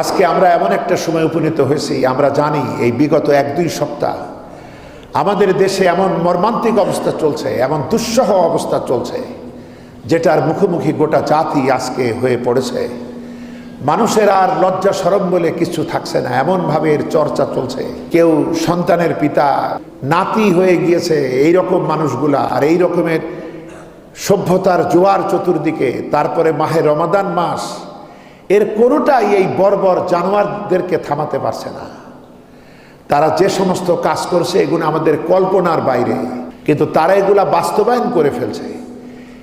আজকে আমরা এমন একটা সময় উপনীত হয়েছি, আমরা জানি এই বিগত এক দুই সপ্তাহ আমাদের দেশে এমন মর্মান্তিক অবস্থা চলছে, এমন দুঃসহ অবস্থা চলছে, যেটার মুখোমুখি গোটা জাতি আজকে হয়ে পড়েছে। মানুষের আর লজ্জা সরম বলে কিছু থাকছে না, এমনভাবে এর চর্চা চলছে। কেউ সন্তানের পিতা, নাতি হয়ে গিয়েছে এই রকম মানুষগুলা, আর এই রকমের সভ্যতার জোয়ার চতুর্দিকে, তারপরে মাহে রমাদান মাস এর কোনোটাই এই বর্বর জানোয়ারদেরকে থামাতে পারছে না। তারা যে সমস্ত কাজ করছে, এগুলো আমাদের কল্পনার বাইরে। কিন্তু তারা এগুলা বাস্তবায়ন করে ফেলছে।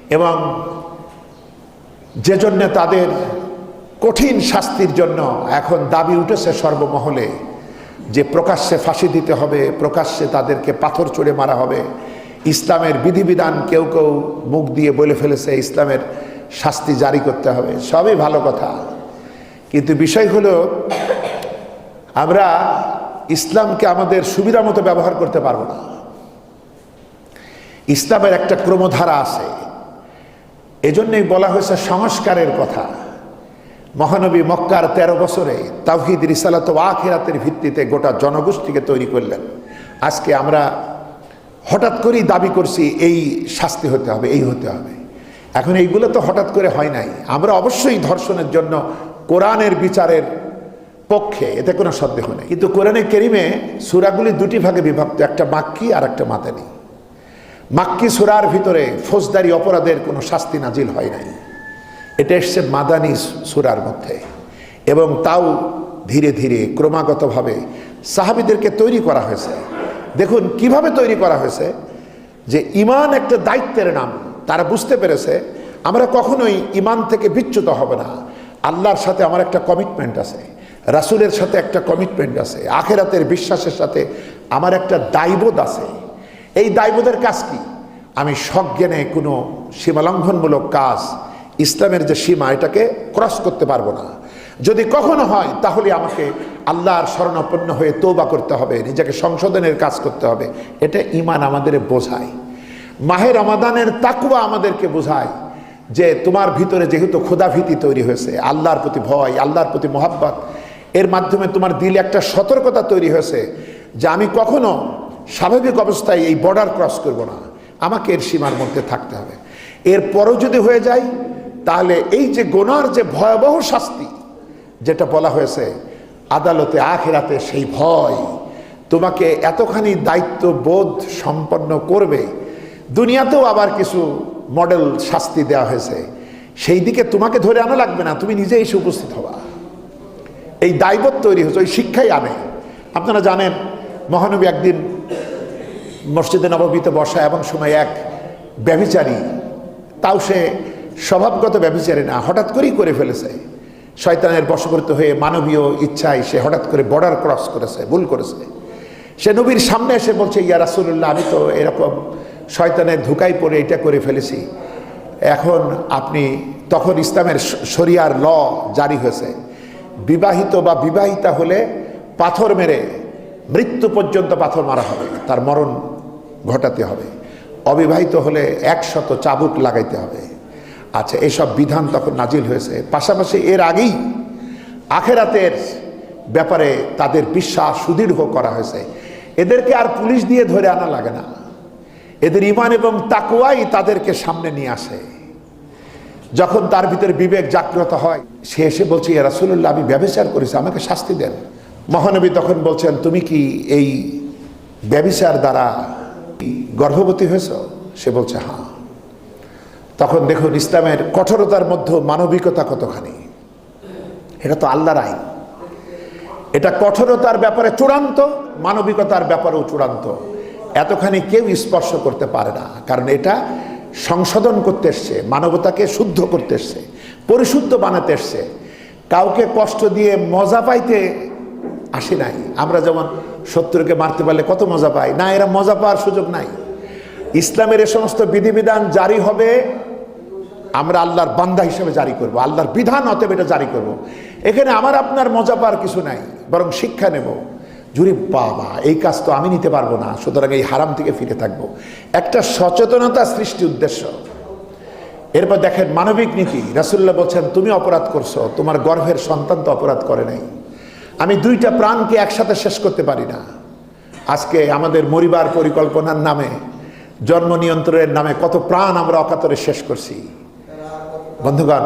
এবং যে জন্য তাদের কঠিন শাস্তির জন্য এখন দাবি উঠেছে সর্বমহলে যে প্রকাশ্যে ফাঁসি দিতে হবে, প্রকাশ্যে তাদেরকে পাথর চড়ে মারা হবে। ইসলামের বিধিবিধান কেউ কেউ মুখ দিয়ে বলে ফেলেছে, ইসলামের শাস্তি জারি করতে হবে। সবই ভালো কথা। কিন্তু বিষয় হলো, আমরা ইসলামকে আমাদের সুবিধা মতো ব্যবহার করতে পারব না। ইসলামের একটা ক্রমধারা আছে। এজন্যই বলা হয়েছে সংস্কারের কথা। মহানবী মক্কার ১৩ বছরে তাওহিদ রিসালাত আখিরাতের ভিত্তিতে গোটা জনগোষ্ঠীকে তৈরি করলেন। আজকে আমরা হঠাৎ করেই দাবি করছি, এই শাস্তি হতে হবে, এই হতে হবে। এখন এইগুলো তো হঠাৎ করে হয় নাই। আমরা অবশ্যই ধর্ষণের জন্য কোরআনের বিচারের পক্ষে, এতে কোনো সন্দেহ নেই। কিন্তু কোরআনে কেরিমে সুরাগুলি দুটি ভাগে বিভক্ত, একটা মাক্কি আর একটা মাতানি মাক্কি সুরার ভিতরে ফৌজদারি অপরাধের কোনো শাস্তি নাজিল হয় নাই। এটা এসছে মাদানি সুরার মধ্যে। এবং তাও ধীরে ধীরে ক্রমাগতভাবে সাহাবিদেরকে তৈরি করা হয়েছে। দেখুন, কীভাবে তৈরি করা হয়েছে? যে ইমান একটা দায়িত্বের নাম, তারা বুঝতে পেরেছে, আমরা কখনোই ইমান থেকে বিচ্যুত হব না। আল্লাহর সাথে আমার একটা কমিটমেন্ট আছে, রাসুলের সাথে একটা কমিটমেন্ট আছে, আখেরাতের বিশ্বাসের সাথে আমার একটা দায়বোধ আছে। এই দায়বোধের কাজ কি? আমি সজ্ঞানে কোনো সীমালঙ্ঘনমূলক কাজ, ইসলামের যে সীমা, এটাকে ক্রস করতে পারব না। যদি কখনো হয়, তাহলে আমাকে আল্লাহর শরণাপন্ন হয়ে তৌবা করতে হবে, নিজেকে সংশোধনের কাজ করতে হবে, এটা ইমান আমাদের বোঝায়। মাহের রমাদানের তাকুয়া আমাদেরকে বোঝায়। যে তোমার ভিতরে যেহেতু ক্ষুধাভীতি তৈরি হয়েছে, আল্লাহর প্রতি ভয়, আল্লাহর প্রতি মোহাব্বত, এর মাধ্যমে তোমার দিলে একটা সতর্কতা তৈরি হয়েছে যে আমি কখনো স্বাভাবিক অবস্থায় এই বর্ডার ক্রস করব না। আমাকে এর সীমার মধ্যে থাকতে হবে। এরপরও যদি হয়ে যায়, তাহলে এই যে গোনার যে ভয়াবহ শাস্তি, যেটা বলা হয়েছে, আদালতে আখেরাতে সেই ভয়, তোমাকে এতখানি দায়িত্ববোধ সম্পন্ন করবে, দুনিয়াতেও আবার কিছু মডেল শাস্তি দেওয়া হয়েছে। সেই দিকে তোমাকে ধরে আনা লাগবে না, তুমি নিজে এসে উপস্থিত হবা। এই দায়বোধ তৈরি হয়েছে, ওই শিক্ষাই আনে। আপনারা জানেন, মহানবী একদিন মসজিদে নবমীতে বসা এমন সময় এক ব্যভিচারী, তাও সে স্বভাবগত ব্যভিচারী না, হঠাৎ করেই করে ফেলেছে। শয়তানের বশবর্ত হয়ে মানবীয় ইচ্ছায় সে হঠাৎ করে বর্ডার ক্রস করেছে, ভুল করেছে। সে নবীর সামনে এসে বলছে, ইয়া রাসুল্লাহ আমি তো এরকম শয়তানের ধুকাই পড়ে এটা করে ফেলেছি। এখন আপনি, তখন ইসলামের শরিয়ার ল জারি হয়েছে। বিবাহিত বা বিবাহিতা হলে পাথর মেরে মৃত্যু পর্যন্ত পাথর মারা হবে, তার মরণ ঘটাতে হবে। অবিবাহিত হলে একশত চাবুক লাগাইতে হবে। আচ্ছা এসব বিধান তখন নাজিল হয়েছে। পাশাপাশি এর আগেই আখেরাতের ব্যাপারে তাদের বিশ্বাস সুদৃঢ় করা হয়েছে। এদেরকে আর পুলিশ দিয়ে ধরে আনা লাগে না। এদের ইমান এবং তাকুয়াই তাদেরকে সামনে নিয়ে আসে। যখন তার ভিতরে বিবেক জাগ্রত হয়, সে এসে বলছে, ইয়া রাসুল্লাহ আমি ব্যবচার করেছি, আমাকে শাস্তি দেন। মহানবী তখন বলছেন, তুমি কি এই ব্যবিচার দ্বারা গর্ভবতী হয়েছ? সে বলছে হ্যাঁ। তখন দেখুন, ইসলামের কঠোরতার মধ্যে মানবিকতা কতখানি। এটা তো আল্লাহর আইন। এটা কঠোরতার ব্যাপারে চূড়ান্ত, মানবিকতার ব্যাপারেও চূড়ান্ত। এতখানি কেউ স্পর্শ করতে পারে না। কারণ এটা সংশোধন করতে এসছে, মানবতাকে শুদ্ধ করতে এসছে, পরিশুদ্ধ বানাতে এসছে। কাউকে কষ্ট দিয়ে মজা পাইতে আসে নাই। আমরা যেমন শত্রুকে মারতে পারলে কত মজা পাই। না, এরা মজা পাওয়ার সুযোগ নাই। ইসলামের এ সমস্ত বিধিবিধান জারি হবে, আমরা আল্লাহর বান্দা হিসেবে জারি করব, আল্লাহর বিধান অতএব এটা জারি করব। এখানে আমার আপনার মজা পাওয়ার কিছু নাই, বরং শিক্ষা নেব। জুড়ি বাবা, এই কাজ তো আমি নিতে পারব না, সুতরাং এই হারাম থেকে ফিরে থাকব। একটা সচেতনতা সৃষ্টি উদ্দেশ্য। এরপর দেখেন মানবিক নীতি। রাসুল্লাহ বলছেন, তুমি অপরাধ করছ, তোমার গর্ভের সন্তান তো অপরাধ করে নাই। আমি দুইটা প্রাণকে একসাথে শেষ করতে পারি না। আজকে আমাদের মরিবার পরিকল্পনার নামে, জন্ম নিয়ন্ত্রণের নামে কত প্রাণ আমরা অকাতরে শেষ করছি। বন্ধুগণ,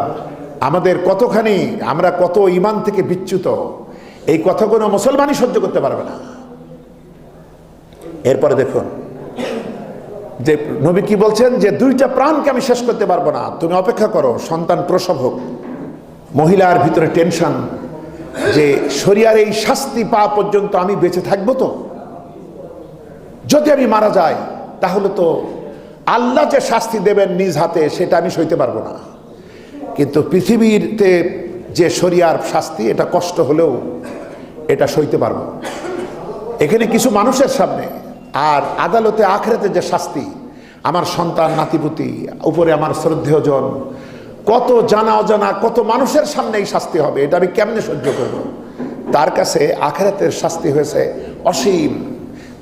আমাদের কতখানি, আমরা কত ইমান থেকে বিচ্যুত। এই কথাগুলো মুসলমানই সহ্য করতে পারবে না। এরপরে দেখুন, যে নবী কি বলছেন যে দুইটা প্রাণকে আমি শেষ করতে পারব না। তুমি অপেক্ষা করো, সন্তান প্রসব হোক, মহিলার ভিতরে টেনশন, যে শরিয়ার এই শাস্তি পাওয়া পর্যন্ত আমি বেঁচে থাকব তো? যদি আমি মারা যাই, তাহলে তো আল্লাহ যে শাস্তি দেবেন নিজ হাতে, সেটা আমি সইতে পারব না। কিন্তু পৃথিবীতে যে শরিয়ার শাস্তি, এটা কষ্ট হলেও এটা সইতে পারব। এখানে কিছু মানুষের সামনে, আর আদালতে আখড়াতে যে শাস্তি, আমার সন্তান, নাতিপুতি, উপরে আমার শ্রদ্ধেয়জন, কত জানা অজানা, কত মানুষের সামনে এই শাস্তি হবে, এটা আমি কেমনে সহ্য করব? তার কাছে আখেরাতের শাস্তি হয়েছে অসীম।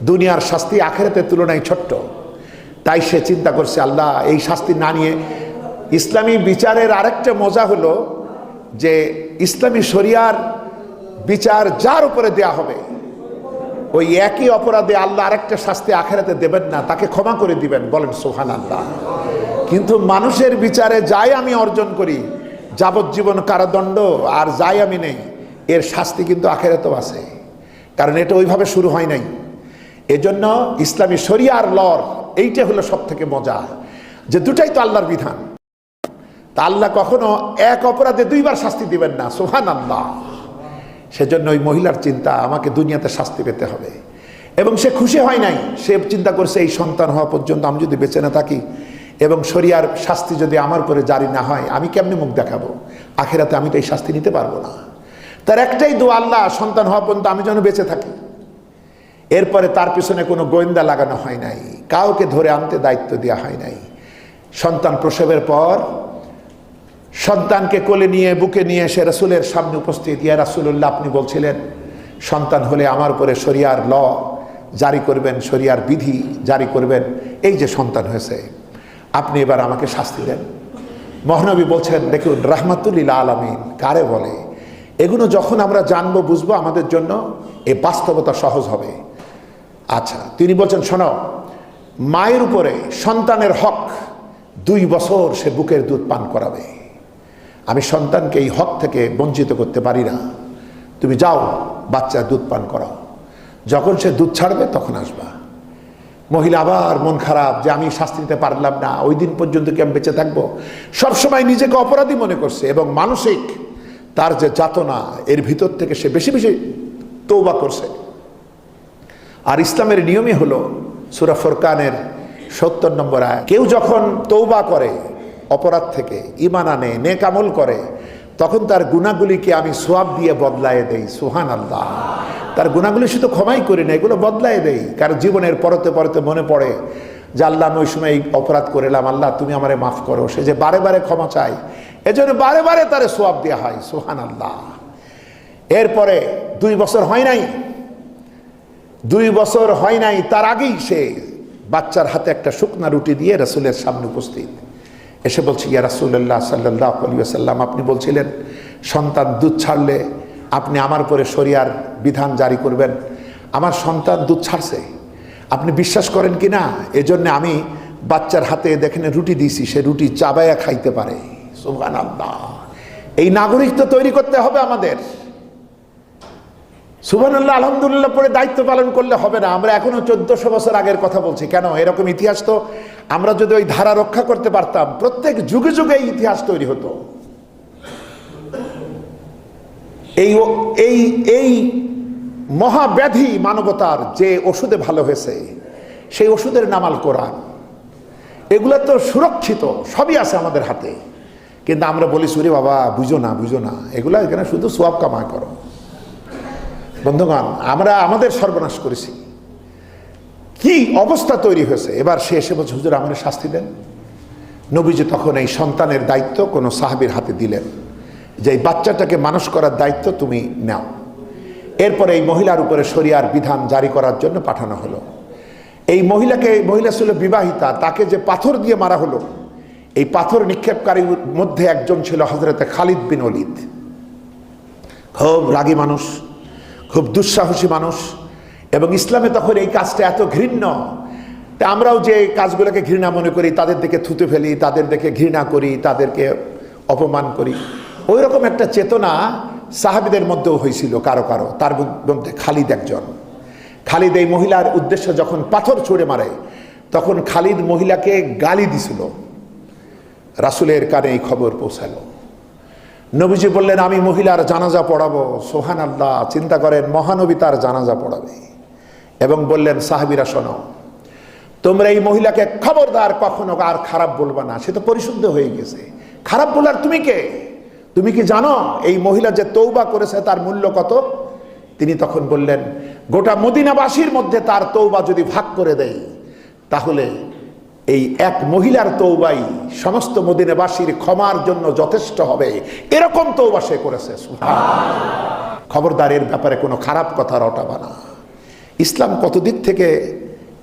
দুনিয়ার শাস্তি আখেরাতের তুলনায় ছোট্ট। তাই সে চিন্তা করছে, আল্লাহ, এই শাস্তি না নিয়ে ইসলামী বিচারের আরেকটা মজা হলো যে ইসলামী শরিয়ার বিচার যার উপরে দেয়া হবে, ওই একই অপরাধে আল্লাহ আরেকটা শাস্তি আখেরাতে দেবেন না, তাকে ক্ষমা করে দিবেন, বলেন সোহান আল্লাহ কিন্তু মানুষের বিচারে যাই আমি অর্জন করি, যাবজ্জীবন কারাদণ্ড আর যাই আমি নেই, এর শাস্তি কিন্তু আখেরাতেও আছে। কারণ এটা ওইভাবে শুরু হয় নাই। এজন্য ইসলামী শরিয়ার লর এইটা হলো সব থেকে মজা। যে দুটাই তো আল্লাহর বিধান। তা আল্লাহ কখনো এক অপরাধে দুইবার শাস্তি দিবেন না সোহান আল্লাহ সেজন্য ওই মহিলার চিন্তা, আমাকে দুনিয়াতে শাস্তি পেতে হবে। এবং সে খুশি হয় নাই, সে চিন্তা করছে, এই সন্তান হওয়া পর্যন্ত আমি যদি বেঁচে না থাকি এবং শরিয়ার শাস্তি যদি আমার উপরে জারি না হয়, আমি কেমনি মুখ দেখাবো? আখেরাতে আমি তো এই শাস্তি নিতে পারব না। তার একটাই দু আল্লাহ, সন্তান হওয়া পর্যন্ত আমি যেন বেঁচে থাকি। এরপরে তার পিছনে কোনো গোয়েন্দা লাগানো হয় নাই, কাউকে ধরে আনতে দায়িত্ব দেওয়া হয় নাই। সন্তান প্রসবের পর সন্তানকে কোলে নিয়ে, বুকে নিয়ে এসে রাসুলের সামনে উপস্থিত। ইয়া রাসুল্লাহ আপনি বলছিলেন, সন্তান হলে আমার উপরে শরিয়ার ল, জারি করবেন শরিয়ার বিধি জারি করবেন। এই যে সন্তান হয়েছে, আপনি এবার আমাকে শাস্তি দেন। মহানবী বলছেন, দেখুন, রাহমাতুল্লিল আলমিন কারে বলে, এগুলো যখন আমরা জানব, বুঝব আমাদের জন্য, এ বাস্তবতা সহজ হবে। আচ্ছা তিনি বলছেন, শোনো, মায়ের উপরে সন্তানের হক দুই বছর সে বুকের দুধ পান করাবে। আমি সন্তানকে এই হক থেকে বঞ্চিত করতে পারি না। তুমি যাও বাচ্চা দুধ পান করাও। যখন সে দুধ ছাড়বে, তখন আসবা। মহিলা আবার মন খারাপ যে আমি শাস্তি নিতে পারলাম না, ওই দিন পর্যন্ত কি আমি বেঁচে থাকব? সবসময় নিজেকে অপরাধী মনে করছে এবং মানসিক তার যে যাতনা, এর ভিতর থেকে সে বেশি বেশি তৌবা করছে। আর ইসলামের নিয়মই হলো সুরা ফোরকানের সত্তর নম্বর আয় কেউ যখন তৌবা করে অপরাধ থেকে ইমান আনে নেকামল করে, তখন তার গুণাগুলিকে আমি সোয়াব দিয়ে বদলায় দেই সুহান আল্লাহ তার গুণাগুলি শুধু ক্ষমাই করি না, এগুলো বদলায় দেই। কারণ জীবনের পরতে পরতে মনে পড়ে যে আল্লাহ আমি ওই সময় এই অপরাধ করিলাম, আল্লাহ তুমি আমারে মাফ করো। সে যে বারে বারে ক্ষমা চায়, এজন্য বারে বারে তারে সোয়াব দেওয়া হয় সোহান আল্লাহ এরপরে দুই বছর হয় নাই, দুই বছর হয় নাই, তার আগেই সে বাচ্চার হাতে একটা শুকনা রুটি দিয়ে রাসুলের সামনে উপস্থিত। এসে বলছি, ইয়া রাসুল্লাহ সাল্লাহ সাল্লাম আপনি বলছিলেন, সন্তান দুধ ছাড়লে আপনি আমার পরে শরিয়ার বিধান জারি করবেন। আমার সন্তান দুধ ছাড়ছে। আপনি বিশ্বাস করেন কি না? এজন্য আমি বাচ্চার হাতে দেখেন রুটি দিয়েছি, সে রুটি চাবাইয়া খাইতে পারে। সুহান আল্লাহ এই নাগরিক তো তৈরি করতে হবে আমাদের। সুবহানাল্লাহ, আলহামদুলিল্লাহ পরে দায়িত্ব পালন করলে হবে না। আমরা এখনও চোদ্দশো বছর আগের কথা বলছি। কেন? এরকম ইতিহাস তো আমরা যদি ওই ধারা রক্ষা করতে পারতাম, প্রত্যেক যুগে যুগে এই ইতিহাস তৈরি হতো। এই এই এই মহাব্যাধি মানবতার যে ওষুধে ভালো হয়েছে, সেই ওষুধের নামাল কোরআন। এগুলো তো সুরক্ষিত, সবই আছে আমাদের হাতে। কিন্তু আমরা বলি, সুরে বাবা, বুঝো না বুঝো না। এগুলো এখানে শুধু সোয়াব কামায় করো। বন্ধুগণ, আমরা আমাদের সর্বনাশ করেছি। কি অবস্থা তৈরি হয়েছে? এবার সে এসে বলছে, হুজুর, আমার শাস্তি দেন। নবীজি তখন এই সন্তানের দায়িত্ব কোনো সাহাবির হাতে দিলেন। যে এই বাচ্চাটাকে মানুষ করার দায়িত্ব তুমি নাও। এরপরে এই মহিলার উপরে শরিয়ার বিধান জারি করার জন্য পাঠানো হলো। এই মহিলাকে, মহিলা ছিল বিবাহিতা, তাকে যে পাথর দিয়ে মারা হলো, এই পাথর নিক্ষেপকারীর মধ্যে একজন ছিল হজরতে খালিদ বিন অলিদ খুব রাগী মানুষ। খুব দুঃসাহসী মানুষ। এবং ইসলামে তখন এই কাজটা এত ঘৃণ্য তা আমরাও যে কাজগুলোকে ঘৃণা মনে করি, তাদের দিকে থুতে ফেলি, তাদের দিকে ঘৃণা করি, তাদেরকে অপমান করি। ওই রকম একটা চেতনা সাহাবিদের মধ্যেও হয়েছিল কারও কারও, তার মধ্যে খালিদ একজন। খালিদ এই মহিলার উদ্দেশ্য যখন পাথর ছুঁড়ে মারে, তখন খালিদ মহিলাকে গালি দিছিল। রাসুলের কানে এই খবর পৌঁছালো। নবীজি বললেন, আমি মহিলার জানাজা পড়াবো। সোহান আল্লাহ চিন্তা করেন, মহানবী তার জানাজা পড়াবে। এবং বললেন, সাহাবিরা, শোনো, তোমরা এই মহিলাকে খবরদার কখনো আর খারাপ বলবা না। সে তো পরিশুদ্ধ হয়ে গেছে। খারাপ বলার তুমি কে? তুমি কি জানো এই মহিলা যে তৌবা করেছে তার মূল্য কত? তিনি তখন বললেন, গোটা মদিনাবাসীর মধ্যে তার তৌবা যদি ভাগ করে দেয় তাহলে এই এক মহিলার তৌবাই সমস্ত মদিনাবাসীর ক্ষমার জন্য যথেষ্ট হবে। এরকম তৌবা সে করেছে, সুবহানাল্লাহ। খবরদার ব্যাপারে কোনো খারাপ কথা রটাবা না। ইসলাম কত দিক থেকে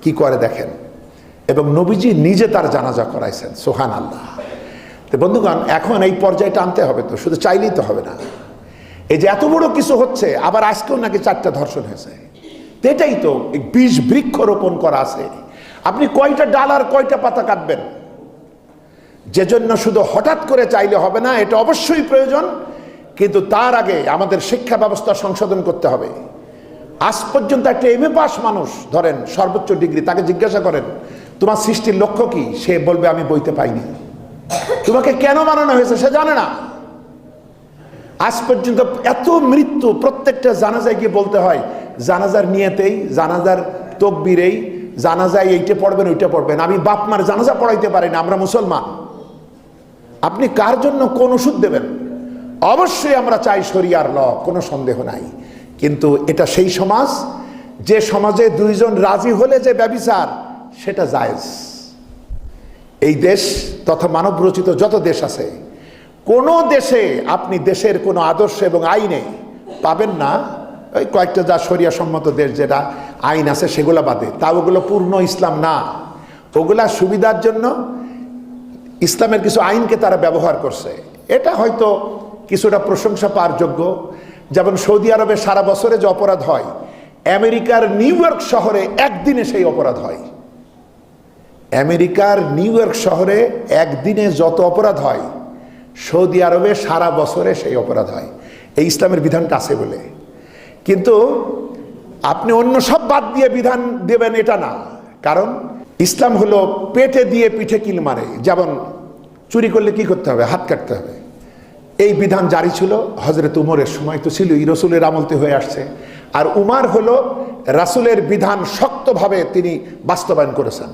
কি করে দেখেন? এবং নবীজি নিজে তার জানাজা করাইছেন সোহান আল্লাহ তো বন্ধুগণ, এখন এই পর্যায়টা আনতে হবে তো, শুধু চাইলেই তো হবে না। এই যে এত বড় কিছু হচ্ছে, আবার আজকেও নাকি চারটা ধর্ষণ হয়েছে। এটাই তো বীজ বৃক্ষ রোপণ করা আছে। আপনি কয়টা ডাল আর কয়টা পাতা কাটবেন? যে জন্য শুধু হঠাৎ করে চাইলে হবে না, এটা অবশ্যই প্রয়োজন, কিন্তু তার আগে আমাদের শিক্ষা ব্যবস্থা সংশোধন করতে হবে। আজ পর্যন্ত একটা এম এ পাস মানুষ, ধরেন সর্বোচ্চ ডিগ্রি, তাকে জিজ্ঞাসা করেন, তোমার সৃষ্টির লক্ষ্য কি? সে বলবে, আমি বইতে পাইনি। তোমাকে কেন বানানো হয়েছে সে জানে না। আজ পর্যন্ত এত মৃত্যু, প্রত্যেকটা জানাজায় গিয়ে বলতে হয়, জানাজার নিয়েতেই, জানাজার তকবিরেই জানাজায় এইটা পড়বেন, ওইটা পড়বেন। আমি বাপ মার জানাজা পড়াইতে পারি না, আমরা মুসলমান। আপনি কার জন্য কোন ওষুধ দেবেন? অবশ্যই আমরা চাই শরিয়ার ল, কোনো সন্দেহ নাই। কিন্তু এটা সেই সমাজ, যে সমাজে দুইজন রাজি হলে যে ব্যবিচার, সেটা জায়েজ। এই দেশ তথা মানব রচিত যত দেশ আছে, কোনো দেশে আপনি দেশের কোনো আদর্শ এবং আইনে পাবেন না। ওই কয়েকটা যা শরিয়া সম্মত দেশ যেটা আইন আছে সেগুলো বাদে। তা ওগুলো পূর্ণ ইসলাম না। ওগুলা সুবিধার জন্য ইসলামের কিছু আইনকে তারা ব্যবহার করছে। এটা হয়তো কিছুটা প্রশংসা পাওয়ার যোগ্য। যেমন সৌদি আরবে সারা বছরে যে অপরাধ হয়, আমেরিকার নিউ ইয়র্ক শহরে একদিনে সেই অপরাধ হয়। আমেরিকার নিউ ইয়র্ক শহরে একদিনে যত অপরাধ হয়, সৌদি আরবে সারা বছরে সেই অপরাধ হয়। এই ইসলামের বিধানটা আছে বলে। কিন্তু আপনি অন্য সব বাদ দিয়ে বিধান দেবেন এটা না। কারণ ইসলাম হলো পেটে দিয়ে পিঠে কিল মারে। যেমন চুরি করলে কি করতে হবে? হাত কাটতে হবে। এই বিধান জারি ছিল। হজরত উমরের সময় তো ছিলই, রসুলের আমলতে হয়ে আসছে। আর উমার হলো রাসুলের বিধান শক্তভাবে তিনি বাস্তবায়ন করেছেন।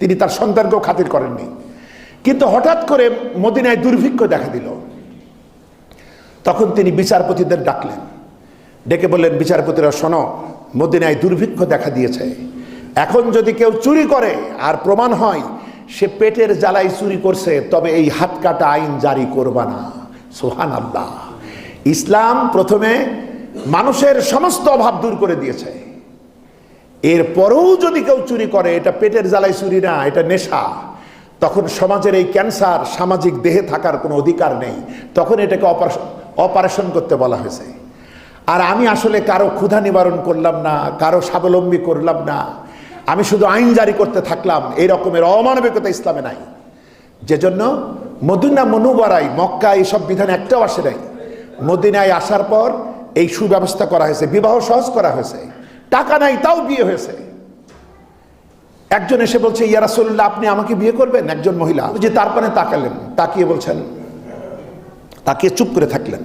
তিনি তার সন্তানকেও খাতির করেননি। কিন্তু হঠাৎ করে মদিনায় দুর্ভিক্ষ দেখা দিল। তখন তিনি বিচারপতিদের ডাকলেন। ডেকে বললেন, বিচারপতিরা, শোনো, মদিনায় দুর্ভিক্ষ দেখা দিয়েছে। এখন যদি কেউ চুরি করে আর প্রমাণ হয়, সে পেটের জ্বালাই চুরি করছে, তবে এই হাত কাটা আইন জারি করবা না। সোহান আল্লাহ ইসলাম প্রথমে মানুষের সমস্ত অভাব দূর করে দিয়েছে। এরপরেও যদি কেউ চুরি করে, এটা পেটের জ্বালাই চুরি না, এটা নেশা। তখন সমাজের এই ক্যান্সার সামাজিক দেহে থাকার কোনো অধিকার নেই। তখন এটাকে অপারেশন অপারেশন করতে বলা হয়েছে। আর আমি আসলে কারও ক্ষুধা নিবারণ করলাম না, কারও স্বাবলম্বী করলাম না। আমি শুধু আইন জারি করতে থাকলাম, এই রকমের অমানবিকতা ইসলামে নাই। যে জন্য মদিনা মনুবারাই মক্কা, এইসব বিধান একটাও আসে নাই। মদিনায় আসার পর এই সুব্যবস্থা করা হয়েছে, বিবাহ সহজ করা হয়েছে, টাকা নাই, তাও বিয়ে হয়েছে। একজন এসে বলছে, ইয়া রাসূলুল্লাহ, আপনি আমাকে বিয়ে করবেন? একজন মহিলা, যে তারপরে তাকালেন, তাকিয়ে বলছেন, তাকিয়ে চুপ করে থাকলেন।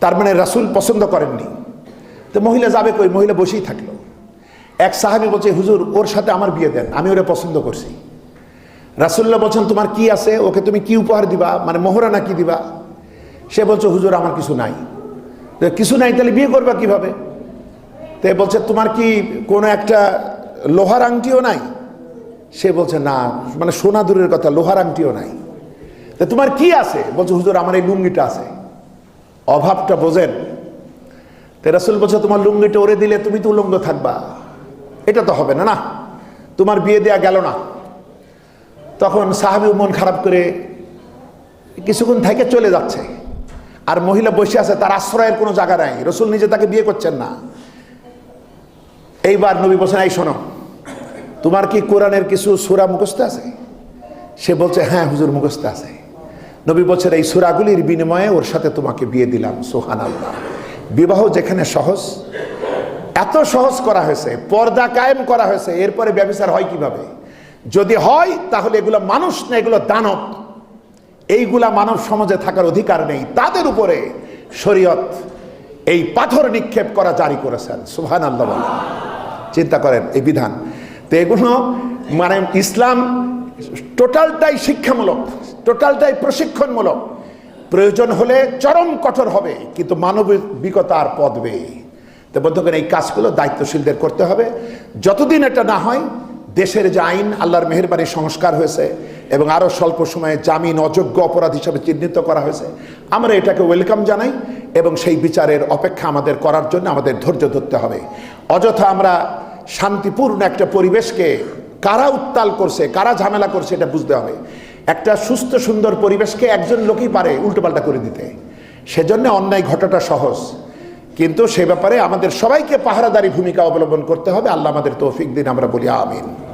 তার মানে রাসূল পছন্দ করেননি। তো মহিলা যাবে কই? মহিলা বসেই থাকল। এক সাহাবি বলছে, হুজুর, ওর সাথে আমার বিয়ে দেন, আমি ওরা পছন্দ করছি। রাসুল্লাহ বলছেন, তোমার কি আছে? ওকে তুমি কি উপহার দিবা? মানে মোহরানা কি দিবা? সে বলছে, হুজুর, আমার কিছু নাই। কিছু নাই, তাহলে বিয়ে করবা কীভাবে? তো বলছে, তোমার কি কোনো একটা লোহার আংটিও নাই? সে বলছে, না মানে সোনা দূরের কথা, লোহার আংটিও নাই। তো তোমার কি আছে? বলছে, হুজুর, আমার এই লুঙ্গিটা আছে। অভাবটা বোঝেন। তো রাসুল বলছে, তোমার লুঙ্গিটা ওরে দিলে তুমি তো উলঙ্গ থাকবা। এটা তো হবে না না। তোমার বিয়ে দেয়া গেল না। তখন সাহাবি মন খারাপ করে কিছুক্ষণ থেকে চলে যাচ্ছে। আর মহিলা বসে আছে, তার আশ্রয়ের কোনো জায়গা নাই। রসুল নিজে তাকে বিয়ে করছেন না। এইবার নবী বলছেন, এই শোনো, তোমার কি কোরআনের কিছু সুরা মুখস্থ আছে? সে বলছে হ্যাঁ হুজুর, মুখস্থ আছে। নবী বলছেন, এই সুরাগুলির বিনিময়ে ওর সাথে তোমাকে বিয়ে দিলাম সোহান আল্লাহ বিবাহ যেখানে সহজ, এত সহজ করা হয়েছে, পর্দা কায়েম করা হয়েছে, এরপরে ব্যবসার হয় কীভাবে? যদি হয়, তাহলে এগুলো মানুষ না, এগুলো দানব। এইগুলা মানব সমাজে থাকার অধিকার নেই। তাদের উপরে শরীয়ত এই পাথর নিক্ষেপ করা জারি করেছেন সুহান আল্লাহ। চিন্তা করেন, এই বিধান। তো এগুলো মানে ইসলাম টোটালটাই শিক্ষামূলক। টোটালটাই প্রশিক্ষণমূলক। প্রয়োজন হলে চরম কঠোর হবে, কিন্তু মানবিকতার পদবে তো বন্ধুগণ, এই কাজগুলো দায়িত্বশীলদের করতে হবে। যতদিন এটা না হয়, দেশের যে আইন আল্লাহর মেহেরবানি সংস্কার হয়েছে এবং আরও স্বল্প সময়ে জামিন অযোগ্য অপরাধ হিসাবে চিহ্নিত করা হয়েছে, আমরা এটাকে ওয়েলকাম জানাই এবং সেই বিচারের অপেক্ষা আমাদের করার জন্য আমাদের ধৈর্য ধরতে হবে। অযথা আমরা শান্তিপূর্ণ একটা পরিবেশকে কারা উত্তাল করছে, কারা ঝামেলা করছে, এটা বুঝতে হবে। একটা সুস্থ, সুন্দর পরিবেশকে একজন লোকই পারে উল্টোপাল্টা করে দিতে। সেজন্য অন্যায় ঘটাটা সহজ। কিন্তু সে ব্যাপারে আমাদের সবাইকে পাহারাদারি ভূমিকা অবলম্বন করতে হবে। আল্লাহ আমাদের তৌফিক দিন, আমরা বলি আমিন।